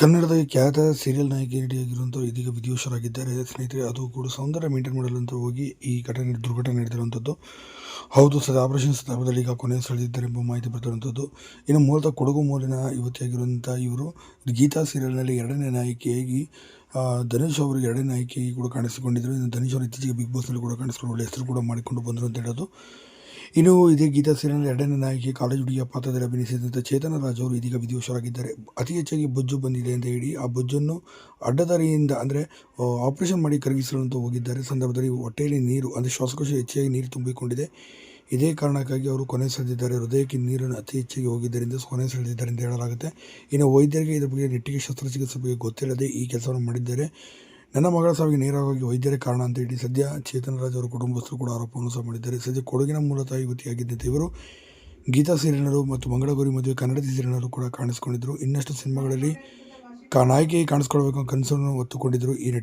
ಕನ್ನಡದ ಖ್ಯಾತ ಸೀರಿಯಲ್ ನಾಯಕಿ ನಟಿಯಾಗಿರುವಂಥವ್ರು ಇದೀಗ ವಿಧಿವಶರಾಗಿದ್ದಾರೆ ಸ್ನೇಹಿತರೆ, ಅದು ಕೂಡ ಸೌಂದರ್ಯ ಮೇಂಟೈನ್ ಮಾಡಲು ಹೋಗಿ ಈ ಘಟನೆ, ದುರ್ಘಟನೆ ನಡೆದಿರುವಂಥದ್ದು ಹೌದು ಸದ ಆಪರೇಷನ್ ಸಂದರ್ಭದಲ್ಲಿ ಈಗ ಕೊನೆ ಸೆಳೆದಿದ್ದಾರೆ ಎಂಬ ಮಾಹಿತಿ ಬರ್ತಿರುವಂಥದ್ದು ಇನ್ನು ಮೂಲತಃ ಕೊಡಗು ಮೂಲಿನ ಯುವತಿಯಾಗಿರುವಂಥ ಇವರು ಗೀತಾ ಸೀರಿಯಲ್ನಲ್ಲಿ ಎರಡನೇ ನಾಯಕಿಯಾಗಿ ಧನೇಶ್ ಧನುಷ್ ಅವರು ಎರಡನೇ ನಾಯಕಿಯಾಗಿ ಕೂಡ ಕಾಣಿಸಿಕೊಂಡಿದ್ದರು ಧನುಷ್ ಅವರು ಇತ್ತೀಚೆಗೆ ಬಿಗ್ ಬಾಸ್ನಲ್ಲಿ ಕೂಡ ಕಾಣಿಸಿಕೊಂಡು ಒಳ್ಳೆ ಹೆಸರು ಕೂಡ ಮಾಡಿಕೊಂಡು ಬಂದರು ಅಂತ ಹೇಳೋದು. ಇನ್ನು ಇದೇ ಗೀತಾ ಸೀರಿಯಲ್ ಎರಡನೇ ನಾಯಕಿ ಕಾಲೇಜ್ ಹುಡುಗಿಯ ಪಾತ್ರದಲ್ಲಿ ಅಭಿನಯಿಸಿದಂಥ ಚೇತನ ರಾಜ್ ಅವರು ಇದೀಗ ವಿಧಿವಶರಾಗಿದ್ದಾರೆ ಅತಿ ಹೆಚ್ಚಾಗಿ ಬೊಜ್ಜು ಬಂದಿದೆ ಅಂತ ಹೇಳಿ ಆ ಬೊಜ್ಜನ್ನು ಅಡ್ಡದಾರಿಯಿಂದ ಅಂದರೆ ಆಪರೇಷನ್ ಮಾಡಿ ಕರಗಿಸಲು ಅಂತ ಹೋಗಿದ್ದಾರೆ. ಸಂದರ್ಭದಲ್ಲಿ ಹೊಟ್ಟೆಯಲ್ಲಿ ನೀರು, ಅಂದರೆ ಶ್ವಾಸಕೋಶ ಹೆಚ್ಚಾಗಿ ನೀರು ತುಂಬಿಕೊಂಡಿದೆ. ಇದೇ ಕಾರಣಕ್ಕಾಗಿ ಅವರು ಕೊನೆ ಸೆಳೆದಿದ್ದಾರೆ. ಹೃದಯಕ್ಕೆ ನೀರನ್ನು ಅತಿ ಹೆಚ್ಚಾಗಿ ಹೋಗಿದ್ದರಿಂದ ಕೊನೆ ಸೆಳೆದಿದ್ದಾರೆ ಅಂತ ಹೇಳಲಾಗುತ್ತೆ. ಇನ್ನು ವೈದ್ಯರಿಗೆ ಇದರ ಬಗ್ಗೆ ನೆಟ್ಟಿಗೆ ಶಸ್ತ್ರಚಿಕಿತ್ಸೆ ಬಗ್ಗೆ ಗೊತ್ತಿಲ್ಲದೆ ಈ ಕೆಲಸವನ್ನು ಮಾಡಿದ್ದಾರೆ. ನನ್ನ ಮಗಳ ಸಾವಿಗೆ ನೇರವಾಗಿ ವೈದ್ಯರೇ ಕಾರಣ ಅಂತ ಹೇಳಿ ಸದ್ಯ ಚೇತನರಾಜ್ ಅವರ ಕುಟುಂಬಸ್ಥರು ಕೂಡ ಆರೋಪವನ್ನು ಸಹ ಮಾಡಿದ್ದಾರೆ. ಸದ್ಯ ಕೊಡಗಿನ ಮೂಲತಃ ಯುವತಿಯಾಗಿದ್ದಂತೆ ಇವರು ಗೀತಾ ಸೀರಿಯಲ್ನರು ಮತ್ತು ಮಂಗಳಗೌರಿ ಮದುವೆ ಕನ್ನಡ ಸೀರಿಯಲ್ನರು ಕೂಡ ಕಾಣಿಸಿಕೊಂಡಿದ್ದರು. ಇನ್ನಷ್ಟು ಸಿನಿಮಾಗಳಲ್ಲಿ ಕಾ ನಾಯಕಿ ಕಾಣಿಸ್ಕೊಳ್ಬೇಕು ಕನಸನ್ನು ಹೊತ್ತುಕೊಂಡಿದ್ದರು ಈ ನಟಿ.